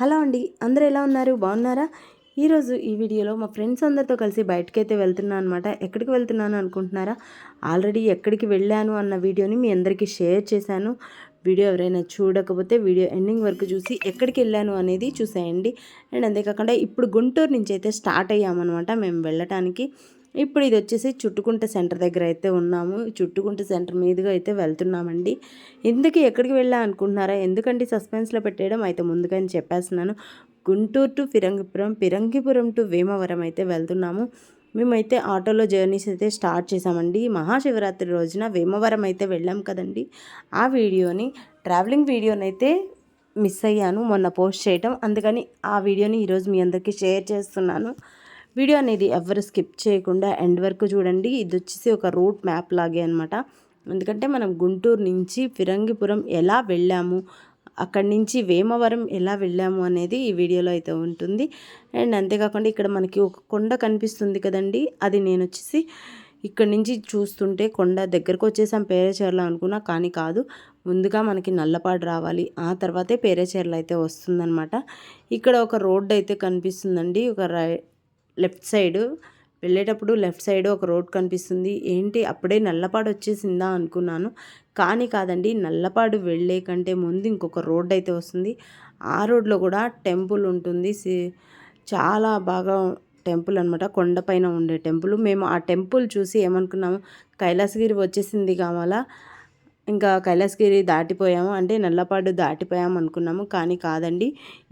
Hello అండి అందరూ ఎలా ఉన్నారు? బాగున్నారా? ఈరోజు ఈ వీడియోలో మా ఫ్రెండ్స్ అందరితో కలిసి బయటకైతే వెళ్తున్నాను అనమాట ఎక్కడికి వెళ్తున్నాను అనుకుంటున్నారా? ఆల్రెడీ ఎక్కడికి వెళ్ళాను అన్న వీడియోని మీ అందరికీ షేర్ చేశాను. వీడియో ఎవరైనా చూడకపోతే వీడియో ఎండింగ్ వరకు చూసి ఎక్కడికి వెళ్ళాను అనేది చూసేయండి. అండ్ అంతేకాకుండా ఇప్పుడు గుంటూరు నుంచి అయితే స్టార్ట్ అయ్యామన్నమాట. మేము వెళ్ళటానికి. ఇప్పుడు ఇది వచ్చేసి చుట్టుకుంట సెంటర్ దగ్గర అయితే ఉన్నాము. చుట్టుకుంట సెంటర్ మీదుగా అయితే వెళ్తున్నామండి. ఎందుకు ఎక్కడికి వెళ్ళా అనుకుంటున్నారా? ఎందుకంటే సస్పెన్స్లో పెట్టేయడం? అయితే ముందుగా చెప్పేస్తున్నాను. గుంటూరు టు ఫిరంగిపురం ఫిరంగిపురం టు వేమవరం అయితే వెళ్తున్నాము. మేమైతే ఆటోలో జర్నీస్ అయితే స్టార్ట్ చేసామండి మహాశివరాత్రి రోజున వేమవరం అయితే వెళ్ళాం కదండి. ఆ వీడియోని ట్రావెలింగ్ వీడియోని అయితే మిస్ అయ్యాను. మొన్న పోస్ట్ చేయటం. అందుకని ఆ వీడియోని ఈరోజు మీ అందరికీ షేర్ చేస్తున్నాను. వీడియో అనేది ఎవరు స్కిప్ చేయకుండా ఎండ్ వరకు చూడండి. ఇది వచ్చేసి ఒక రూట్ మ్యాప్ లాగే అనమాట ఎందుకంటే మనం గుంటూరు నుంచి ఫిరంగిపురం ఎలా వెళ్ళాము అక్కడి నుంచి వేమవరం ఎలా వెళ్ళాము అనేది ఈ వీడియోలో అయితే ఉంటుంది. అండ్ అంతేకాకుండా ఇక్కడ మనకి ఒక కొండ కనిపిస్తుంది కదండి. అది నేను వచ్చేసి ఇక్కడ నుంచి చూస్తుంటే కొండ దగ్గరకు వచ్చేసాం. పేరేచేర్ల అనుకున్నా కానీ కాదు. ముందుగా మనకి నల్లపాడు రావాలి. ఆ తర్వాతే పేరేచేర్ల అయితే వస్తుందన్నమాట. ఇక్కడ ఒక రోడ్డు అయితే కనిపిస్తుందండి. ఒక రై లెఫ్ట్ సైడ్ వెళ్ళేటప్పుడు లెఫ్ట్ సైడ్ ఒక రోడ్ కనిపిస్తుంది. ఏంటి? అప్పుడే నల్లపాడు వచ్చేసిందా అనుకున్నాను. కానీ కాదండి నల్లపాడు వెళ్ళే కంటే ముందు ఇంకొక రోడ్ అయితే వస్తుంది. ఆ రోడ్లో కూడా టెంపుల్ ఉంటుంది. చాలా బాగా టెంపుల్ అనమాట కొండపైన ఉండే టెంపుల్. మేము ఆ టెంపుల్ చూసి ఏమనుకున్నాము? కైలాసగిరి వచ్చేసింది కావాలా? ఇంకా కైలాసగిరి దాటిపోయాము. అంటే నల్లపాడు దాటిపోయాము అనుకున్నాము. కానీ కాదండి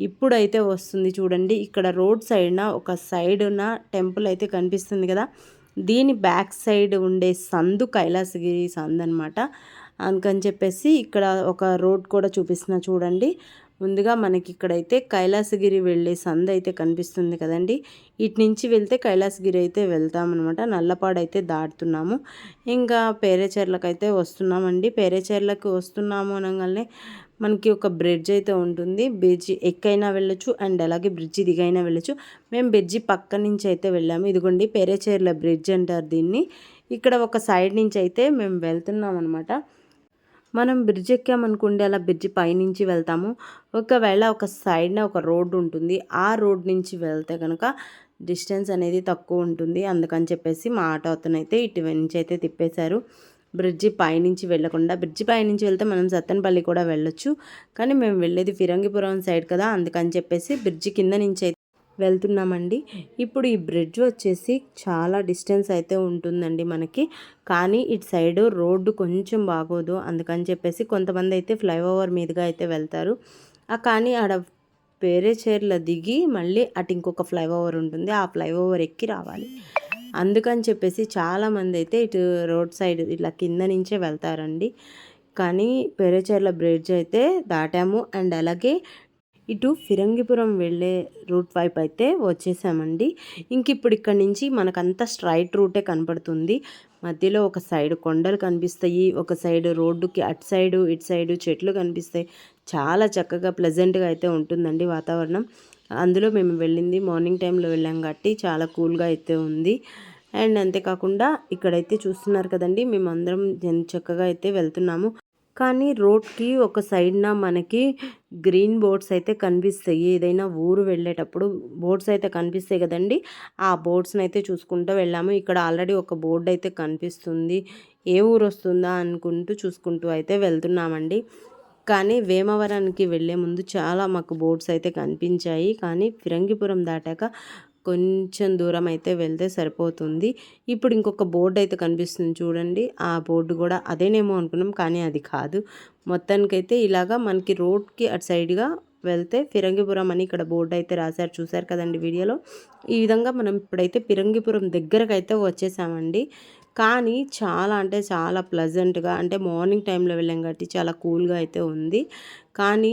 ఇప్పుడైతే వస్తుంది చూడండి. ఇక్కడ రోడ్ సైడ్న ఒక సైడున టెంపుల్ అయితే కనిపిస్తుంది కదా. దీని బ్యాక్ సైడ్ ఉండే సందు కైలాసగిరి సందు అనమాట అందుకని చెప్పేసి ఇక్కడ ఒక రోడ్ కూడా చూపిస్తున్నా చూడండి. ముందుగా మనకి ఇక్కడైతే కైలాసగిరి వెళ్ళే సంద అయితే కనిపిస్తుంది కదండి. ఇటు నుంచి వెళ్తే కైలాసగిరి అయితే వెళ్తామన్నమాట. నల్లపాడు అయితే దాటుతున్నాము. ఇంకా పేరేచర్లకైతే అయితే వస్తున్నామండి. పేరేచర్లకు వస్తున్నాము అనగానే మనకి ఒక బ్రిడ్జ్ అయితే ఉంటుంది. బ్రిడ్జి ఎక్కైనా వెళ్ళొచ్చు అండ్ అలాగే బ్రిడ్జ్ దిగైనా వెళ్ళొచ్చు. మేము బ్రిడ్జి పక్క నుంచి అయితే వెళ్ళాము. ఇదిగోండి పేరేచేర్ల బ్రిడ్జ్ అంటారు దీన్ని. ఇక్కడ ఒక సైడ్ నుంచి అయితే మేము వెళ్తున్నాం అనమాట మనం బ్రిడ్జ్ ఎక్కామనుకోండి అలా బ్రిడ్జ్ పైనుంచి వెళ్తాము. ఒకవేళ ఒక సైడ్న ఒక రోడ్డు ఉంటుంది ఆ రోడ్ నుంచి వెళ్తే కనుక డిస్టెన్స్ అనేది తక్కువ ఉంటుంది. అందుకని చెప్పేసి మా ఆటో అతనైతే ఇటు నుంచి అయితే తిప్పేశారు. బ్రిడ్జి పైనుంచి వెళ్ళకుండా బ్రిడ్జి పైనుంచి వెళ్తే మనం సత్తెనపల్లి కూడా వెళ్ళొచ్చు. కానీ మేము వెళ్ళేది ఫిరంగిపురం సైడ్ కదా అందుకని చెప్పేసి బ్రిడ్జి కింద నుంచి అయితే వెళ్తున్నామండి. ఇప్పుడు ఈ బ్రిడ్జ్ వచ్చేసి చాలా డిస్టెన్స్ అయితే ఉంటుందండి మనకి. కానీ ఇటు సైడ్ రోడ్డు కొంచెం బాగోదు. అందుకని చెప్పేసి కొంతమంది అయితే ఫ్లైఓవర్ మీదుగా అయితే వెళ్తారు. కానీ ఆడ వేరే చైర్లో దిగి మళ్ళీ అటు ఇంకొక ఫ్లైఓవర్ ఉంటుంది. ఆ ఫ్లైఓవర్ ఎక్కి రావాలి. అందుకని చెప్పేసి చాలామంది అయితే ఇటు రోడ్ సైడ్ ఇట్లా కింద నుంచే వెళ్తారండి. కానీ పెరేచర్ల బ్రిడ్జ్ అయితే దాటాము. అండ్ అలాగే ఇటు ఫిరంగిపురం వెళ్ళే రూట్ వైపు అయితే వచ్చేసామండి. ఇంక ఇప్పుడు ఇక్కడ నుంచి మనకంతా స్ట్రైట్ రూటే కనపడుతుంది. మధ్యలో ఒక సైడ్ కొండలు కనిపిస్తాయి ఒక సైడ్ రోడ్డుకి అటు సైడు ఇటు సైడు చెట్లు కనిపిస్తాయి. చాలా చక్కగా ప్లెజెంట్గా అయితే ఉంటుందండి వాతావరణం. అందులో మేము వెళ్ళింది మార్నింగ్ టైంలో వెళ్ళాం కాబట్టి చాలా కూల్గా అయితే ఉంది. అండ్ అంతేకాకుండా ఇక్కడైతే చూస్తున్నారు కదండి మేము అందరం చక్కగా అయితే వెళ్తున్నాము. కానీ రోడ్కి ఒక సైడ్న మనకి గ్రీన్ బోర్డ్స్ అయితే కనిపిస్తాయి. ఏదైనా ఊరు వెళ్ళేటప్పుడు బోర్డ్స్ అయితే కనిపిస్తాయి కదండి. ఆ బోర్డ్స్ని అయితే చూసుకుంటూ వెళ్ళాము. ఇక్కడ ఆల్రెడీ ఒక బోర్డు అయితే కనిపిస్తుంది. ఏ ఊరు వస్తుందా అనుకుంటూ చూసుకుంటూ అయితే వెళ్తున్నామండి. కానీ వేమవరానికి వెళ్ళే ముందు చాలా మాకు బోర్డ్స్ అయితే కనిపించాయి. కానీ ఫిరంగిపురం దాటాక కొంచెం దూరం అయితే వెళ్తే సరిపోతుంది. ఇప్పుడు ఇంకొక బోర్డు అయితే కనిపిస్తుంది చూడండి. ఆ బోర్డు కూడా అదేనేమో అనుకున్నాం కానీ అది కాదు. మొత్తానికైతే ఇలాగా మనకి రోడ్కి అటు సైడ్గా వెళ్తే ఫిరంగిపురం అని ఇక్కడ బోర్డు అయితే రాశారు. చూశారు కదండి వీడియోలో? ఈ విధంగా మనం ఇప్పుడైతే ఫిరంగిపురం దగ్గరకైతే వచ్చేసామండి. కానీ చాలా అంటే చాలా ప్లజెంట్గా అంటే మార్నింగ్ టైంలో వెళ్ళాం కాబట్టి చాలా కూల్గా అయితే ఉంది. కానీ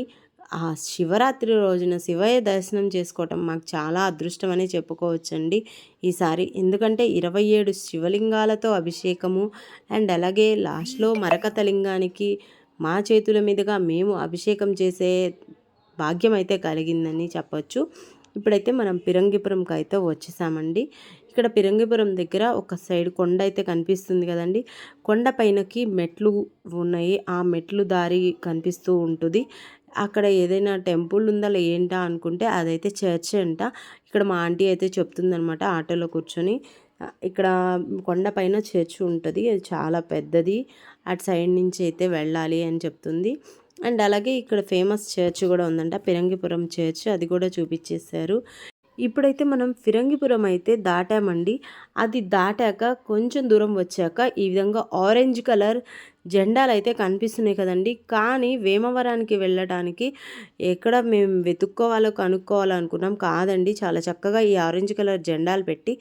ఆ శివరాత్రి రోజున శివయ్య దర్శనం చేసుకోవటం మాకు చాలా అదృష్టం అని చెప్పుకోవచ్చండి ఈసారి. ఎందుకంటే ఇరవై ఏడు శివలింగాలతో అభిషేకము అండ్ అలాగే లాస్ట్లో మరకతలింగానికి మా చేతుల మీదుగా మేము అభిషేకం చేసే భాగ్యం అయితే కలిగిందని చెప్పొచ్చు. ఇప్పుడైతే మనం పిరంగిపురంకి అయితే వచ్చేసామండి. ఇక్కడ పిరంగిపురం దగ్గర ఒక సైడ్ కొండ అయితే కనిపిస్తుంది కదండి. కొండ పైనకి మెట్లు ఉన్నాయి. ఆ మెట్లు దారి కనిపిస్తూ ఉంటుంది. అక్కడ ఏదైనా టెంపుల్ ఉందా ఏంటా అనుకుంటే అదైతే చర్చ్ అంట. ఇక్కడ మా ఆంటీ అయితే చెప్తుందనమాట ఆటోలో కూర్చొని. ఇక్కడ కొండపైన చర్చ్ ఉంటుంది. అది చాలా పెద్దది. అటు సైడ్ నుంచి అయితే వెళ్ళాలి అని చెప్తుంది. అండ్ అలాగే ఇక్కడ ఫేమస్ చర్చ్ కూడా ఉందంట. పిరంగిపురం చర్చ్ అది కూడా చూపించేశారు. ఇప్పుడైతే మనం ఫిరంగిపురం అయితే దాటామండి. అది దాటాక కొంచెం దూరం వచ్చాక ఈ విధంగా ఆరెంజ్ కలర్ జెండాలు అయితే కనిపిస్తున్నాయి కదండి. కానీ వేమవరానికి వెళ్ళడానికి ఎక్కడ మేము వెతుక్కోవాలో కనుక్కోవాలో అనుకున్నాం కాదండి. చాలా చక్కగా ఈ ఆరెంజ్ కలర్ జెండాలు పెట్టి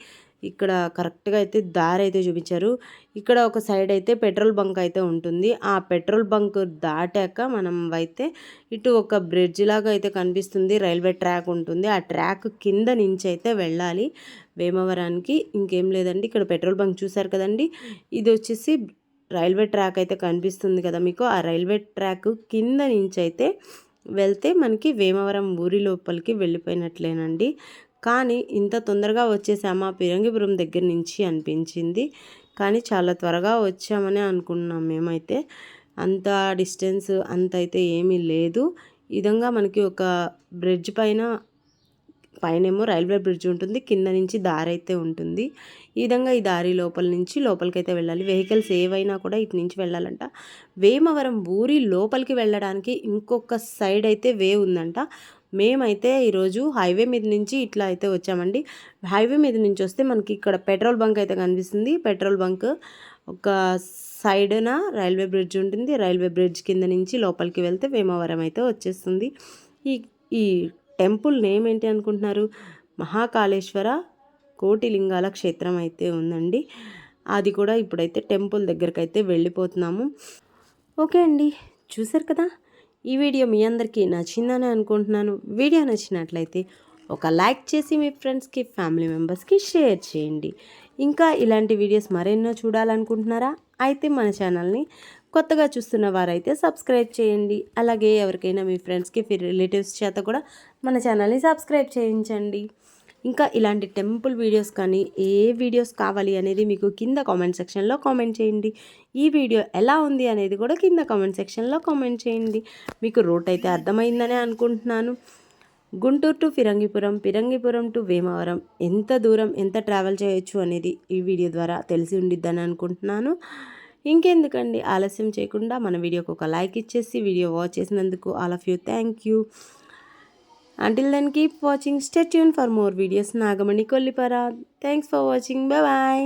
ఇక్కడ కరెక్ట్గా అయితే దారి అయితే చూపించారు. ఇక్కడ ఒక సైడ్ అయితే పెట్రోల్ బంక్ అయితే ఉంటుంది. ఆ పెట్రోల్ బంక్ దాటాక మనం అయితే ఇటు ఒక బ్రిడ్జ్ లాగా అయితే కనిపిస్తుంది. రైల్వే ట్రాక్ ఉంటుంది. ఆ ట్రాక్ కింద నుంచి అయితే వెళ్ళాలి వేమవరానికి. ఇంకేం లేదండి. ఇక్కడ పెట్రోల్ బంక్ చూసారు కదండి. ఇది వచ్చేసి రైల్వే ట్రాక్ అయితే కనిపిస్తుంది కదా మీకు. ఆ రైల్వే ట్రాక్ కింద నుంచి అయితే వెళ్తే మనకి వేమవరం ఊరి లోపలికి వెళ్ళిపోయినట్లేనండి. కానీ ఇంత తొందరగా వచ్చేసామా పిరంగిపురం దగ్గర నుంచి అనిపించింది. కానీ చాలా త్వరగా వచ్చామని అనుకున్నాం మేమైతే. అంత డిస్టెన్స్ అంత అయితే ఏమీ లేదు. విధంగా మనకి ఒక బ్రిడ్జ్ పైన పైనేమో రైల్వే బ్రిడ్జ్ ఉంటుంది కింద నుంచి దారి అయితే ఉంటుంది. ఈ విధంగా ఈ దారి లోపల నుంచి లోపలికైతే వెళ్ళాలి. వెహికల్స్ ఏవైనా కూడా ఇటు నుంచి వెళ్ళాలంట. వేమవరం ఊరి లోపలికి వెళ్ళడానికి ఇంకొక సైడ్ అయితే వే ఉందంట. మేమైతే ఈరోజు హైవే మీద నుంచి ఇట్లా అయితే వచ్చామండి. హైవే మీద నుంచి వస్తే మనకి ఇక్కడ పెట్రోల్ బంక్ అయితే కనిపిస్తుంది. పెట్రోల్ బంక్ ఒక సైడ్న రైల్వే బ్రిడ్జ్ ఉంటుంది. రైల్వే బ్రిడ్జ్ కింద నుంచి లోపలికి వెళ్తే వేమవరం అయితే వచ్చేస్తుంది. ఈ ఈ టెంపుల్ నేమ్ ఏంటి అనుకుంటున్నారు? మహాకాళేశ్వర కోటిలింగాల క్షేత్రం అయితే ఉందండి. అది కూడా ఇప్పుడైతే టెంపుల్ దగ్గరికి అయితే వెళ్ళిపోతున్నాము. ఓకే అండి చూసారు కదా? ఈ వీడియో మీ అందరికీ నచ్చిందని అనుకుంటున్నాను. వీడియో నచ్చినట్లయితే ఒక లైక్ చేసి మీ ఫ్రెండ్స్కి ఫ్యామిలీ మెంబర్స్కి షేర్ చేయండి. ఇంకా ఇలాంటి వీడియోస్ మరెన్నో చూడాలనుకుంటున్నారా? అయితే మన ఛానల్ని కొత్తగా చూస్తున్న వారైతే సబ్స్క్రైబ్ చేయండి. అలాగే ఎవరికైనా మీ ఫ్రెండ్స్కి రిలేటివ్స్ చేత కూడా మన ఛానల్ని సబ్స్క్రైబ్ చేయించండి. ఇంకా ఇలాంటి టెంపుల్ వీడియోస్ కానీ ఏ వీడియోస్ కావాలి అనేది మీకు కింద కామెంట్ సెక్షన్లో కామెంట్ చేయండి. ఈ వీడియో ఎలా ఉంది అనేది కూడా కింద కామెంట్ సెక్షన్లో కామెంట్ చేయండి. మీకు రూట్ అయితే అర్థమైందనే అనుకుంటున్నాను. గుంటూరు టు ఫిరంగిపురం ఫిరంగిపురం టు వేమవరం ఎంత దూరం ఎంత ట్రావెల్ చేయొచ్చు అనేది ఈ వీడియో ద్వారా తెలిసి ఉండిద్దని అనుకుంటున్నాను. ఇంకెందుకండి ఆలస్యం చేయకుండా మన వీడియోకి ఒక లైక్ ఇచ్చేసి వీడియో వాచ్ చేసినందుకు all of you. Thank you. Until then keep watching stay tuned for more videos Nagamani Kollipara. Thanks for watching bye bye